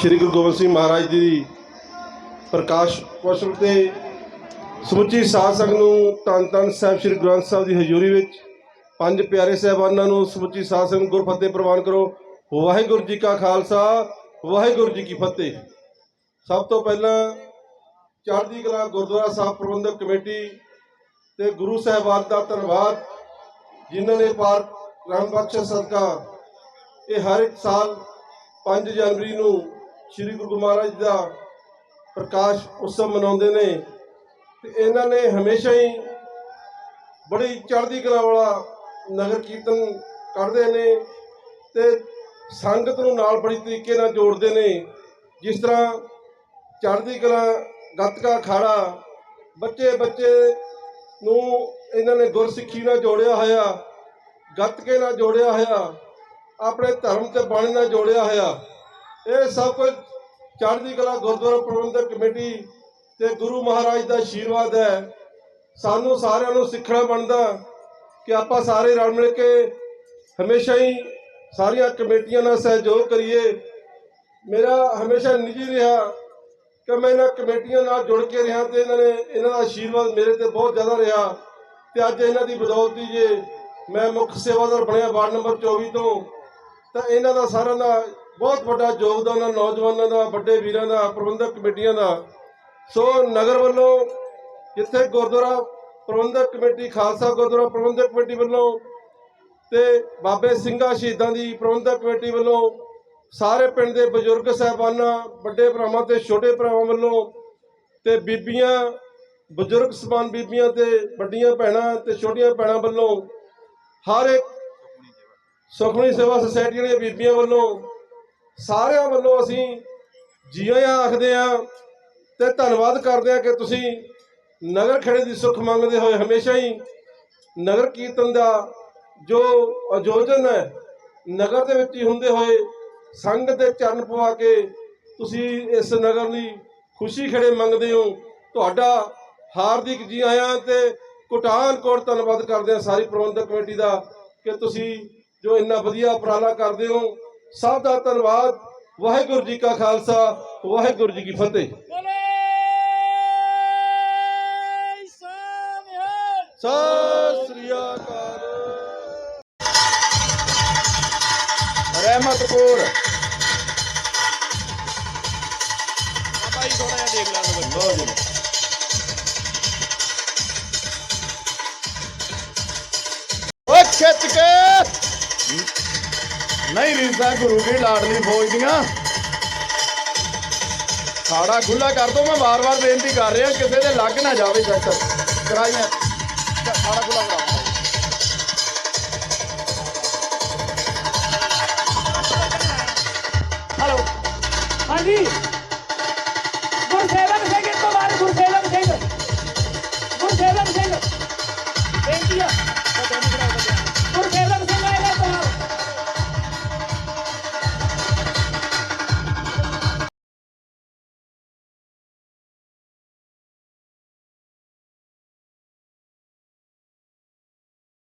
ਸ੍ਰੀ ਗੁਰੂ ਗੋਬਿੰਦ ਸਿੰਘ ਮਹਾਰਾਜ ਜੀ ਦੀ ਪ੍ਰਕਾਸ਼ ਪੁਰਬ ਤੇ ਸਮੁੱਚੀ ਸਾਧ ਸੰਗਤ ਨੂੰ ਧੰਨ ਧੰਨ ਸਾਹਿਬ ਸ੍ਰੀ ਗ੍ਰੰਥ ਸਾਹਿਬ ਦੀ ਹਜ਼ੂਰੀ ਵਿੱਚ ਪੰਜ ਪਿਆਰੇ ਸਾਹਿਬਾਨਾਂ ਨੂੰ ਸਮੁੱਚੀ ਸਾਧ ਸੰਗਤ ਗੁਰਫਤਿਹ ਪ੍ਰਵਾਨ ਕਰੋ। ਵਾਹਿਗੁਰੂ ਜੀ ਕਾ ਖਾਲਸਾ, ਵਾਹਿਗੁਰੂ ਜੀ ਕੀ ਫਤਿਹ। ਸਭ ਤੋਂ ਪਹਿਲਾਂ ਚੜ੍ਹਦੀ ਕਲਾ ਗੁਰਦੁਆਰਾ ਸਾਹਿਬ ਪ੍ਰਬੰਧਕ ਕਮੇਟੀ ਤੇ ਗੁਰੂ ਸਾਹਿਬਾਨ ਦਾ ਧੰਨਵਾਦ, ਜਿਨ੍ਹਾਂ ਨੇ ਪਾਰ ਰਾਮ ਬਖਸ਼ ਸਦਕਾ ਇਹ ਹਰ ਇੱਕ ਸਾਲ 5 ਜਨਵਰੀ ਨੂੰ ਸ੍ਰੀ ਗੁਰੂ ਮਹਾਰਾਜ ਦਾ ਪ੍ਰਕਾਸ਼ ਉਤਸਵ ਮਨਾਉਂਦੇ ਨੇ ਤੇ ਇਹਨਾਂ ਨੇ ਹਮੇਸ਼ਾ ਹੀ ਬੜੀ ਚੜ੍ਹਦੀ ਕਲਾ ਵਾਲਾ ਨਗਰ ਕੀਰਤਨ ਕੱਢਦੇ ਨੇ ਤੇ ਸੰਗਤ ਨੂੰ ਨਾਲ ਬੜੀ ਤਰੀਕੇ ਨਾਲ ਜੋੜਦੇ ਨੇ। ਜਿਸ ਤਰ੍ਹਾਂ ਚੜ੍ਹਦੀ ਕਲਾ, ਗੱਤਕਾ ਅਖਾੜਾ ਬੱਚੇ ਬੱਚੇ ਨੂੰ ਇਹਨਾਂ ਨੇ ਗੁਰਸਿੱਖੀ ਨਾਲ ਜੋੜਿਆ ਹੋਇਆ, ਗੱਤਕੇ ਨਾਲ ਜੋੜਿਆ ਹੋਇਆ, ਆਪਣੇ ਧਰਮ ਤੇ ਬਾਣੀ ਨਾਲ ਜੋੜਿਆ ਹੋਇਆ। ਇਹ ਸਭ ਕੁਝ ਚੜ੍ਹਦੀ ਕਲਾ ਗੁਰਦੁਆਰਾ ਪ੍ਰਬੰਧਕ ਕਮੇਟੀ ਤੇ ਗੁਰੂ ਮਹਾਰਾਜ ਦਾ ਆਸ਼ੀਰਵਾਦ ਹੈ। ਸਾਨੂੰ ਸਾਰਿਆਂ ਨੂੰ ਸਿੱਖਣਾ ਬਣਦਾ ਕਿ ਆਪਾਂ ਸਾਰੇ ਰਲ ਮਿਲ ਕੇ ਹਮੇਸ਼ਾ ਹੀ ਸਾਰੀਆਂ ਕਮੇਟੀਆਂ ਨਾਲ ਸਹਿਯੋਗ ਕਰੀਏ। ਮੇਰਾ ਹਮੇਸ਼ਾ ਨਿੱਜੀ ਰਿਹਾ ਕਿ ਮੈਂ ਇਹਨਾਂ ਕਮੇਟੀਆਂ ਨਾਲ ਜੁੜ ਕੇ ਰਿਹਾ ਤੇ ਇਹਨਾਂ ਨੇ ਇਹਨਾਂ ਦਾ ਆਸ਼ੀਰਵਾਦ ਮੇਰੇ ਤੇ ਬਹੁਤ ਜ਼ਿਆਦਾ ਰਿਹਾ ਤੇ ਅੱਜ ਇਹਨਾਂ ਦੀ ਬਦੌਲਤੀ ਜੇ ਮੈਂ ਮੁੱਖ ਸੇਵਾਦਾਰ ਬਣਿਆ ਵਾਰਡ ਨੰਬਰ 24 ਤੋਂ, ਤਾਂ ਇਹਨਾਂ ਦਾ ਸਾਰਿਆਂ ਦਾ ਬਹੁਤ ਵੱਡਾ ਯੋਗਦਾਨ ਹੈ ਨੌਜਵਾਨਾਂ ਦਾ, ਵੱਡੇ ਵੀਰਾਂ ਦਾ, ਪ੍ਰਬੰਧਕ ਕਮੇਟੀਆਂ ਦਾ। ਸੋ ਨਗਰ ਵੱਲੋਂ ਜਿੱਥੇ ਗੁਰਦੁਆਰਾ ਪ੍ਰਬੰਧਕ ਕਮੇਟੀ, ਖਾਲਸਾ ਗੁਰਦੁਆਰਾ ਪ੍ਰਬੰਧਕ ਕਮੇਟੀ ਵੱਲੋਂ ਤੇ ਬਾਬੇ ਸਿੰਘਾ ਸ਼ਹੀਦਾਂ ਦੀ ਪ੍ਰਬੰਧਕ ਕਮੇਟੀ ਵੱਲੋਂ ਸਾਰੇ ਪਿੰਡ ਦੇ ਬਜ਼ੁਰਗ ਸਹਿਬਾਨਾਂ, ਵੱਡੇ ਭਰਾਵਾਂ ਤੇ ਛੋਟੇ ਭਰਾਵਾਂ ਵੱਲੋਂ ਤੇ ਬੀਬੀਆਂ, ਬਜ਼ੁਰਗ ਸਮਾਨ ਬੀਬੀਆਂ ਤੇ ਵੱਡੀਆਂ ਭੈਣਾਂ ਤੇ ਛੋਟੀਆਂ ਭੈਣਾਂ ਵੱਲੋਂ ਹਰ ਇੱਕ ਸੁਖਮਣੀ ਸੇਵਾ ਸੁਸਾਇਟੀ ਦੀਆਂ ਬੀਬੀਆਂ ਵੱਲੋਂ ਸਾਰਿਆਂ ਵੱਲੋਂ ਅਸੀਂ ਜੀਆਂ ਆਖਦੇ ਆ ਤੇ ਧੰਨਵਾਦ ਕਰਦੇ ਆ ਕਿ ਤੁਸੀਂ ਨਗਰ ਖੇੜੇ ਦੀ ਸੁੱਖ ਮੰਗਦੇ ਹੋਏ ਹਮੇਸ਼ਾ ਹੀ ਨਗਰ ਕੀਰਤਨ ਦਾ ਜੋ ਆਯੋਜਨ ਹੈ, ਨਗਰ ਦੇ ਵਿੱਚ ਹੀ ਹੁੰਦੇ ਹੋਏ ਸੰਗਤ ਦੇ ਚਰਨ ਪਵਾ ਕੇ ਤੁਸੀਂ ਇਸ ਨਗਰ ਲਈ ਖੁਸ਼ੀ ਖੜੇ ਮੰਗਦੇ ਹੋ। ਤੁਹਾਡਾ ਹਾਰਦਿਕ ਜੀ ਆਇਆਂ ਤੇ ਕੋਟਾਨ ਕੋਟ ਧੰਨਵਾਦ ਕਰਦੇ ਹਾਂ। ਸਾਰੀ ਪ੍ਰਬੰਧਕ ਕਮੇਟੀ ਦਾ ਕਿ ਤੁਸੀਂ ਜੋ ਇੰਨਾ ਵਧੀਆ ਉਪਰਾਲਾ ਕਰਦੇ ਹੋ ਸਭ ਦਾ ਧੰਨਵਾਦ। ਵਾਹਿਗੁਰੂ ਜੀ ਕਾ ਖਾਲਸਾ ਵਾਹਿਗੁਰੂ ਜੀ ਕੀ ਫਤਿਹ। ਸਤਿ ਸ੍ਰੀ ਅਕਾਲ। ਰਹਿਮਤਪੁਰ ਬਾਬਾ ਜੀ ਥੋੜਾ ਜਿਹਾ ਦੇਖ ਲਾਂਗੇ ਬੱਚੇ। ਲਓ ਜੀ। ਓ ਖਿੱਚ ਕੇ। ਨਹੀਂ ਰੀਸਾ ਗੁਰੂ ਕੀ ਲਾਡਲੀ ਫੌਜ ਦੀਆਂ। ਖਾੜਾ ਖੁੱਲਾ ਕਰ ਦੋ, ਮੈਂ ਵਾਰ-ਵਾਰ ਬੇਨਤੀ ਕਰ ਰਿਹਾ, ਕਿਸੇ ਦੇ ਲੱਗ ਨਾ ਜਾਵੇ ਸੈਕਟਰ ਕਰਾਈਆਂ। ਖਾੜਾ ਖੁੱਲਾ ਕਰਾਓ।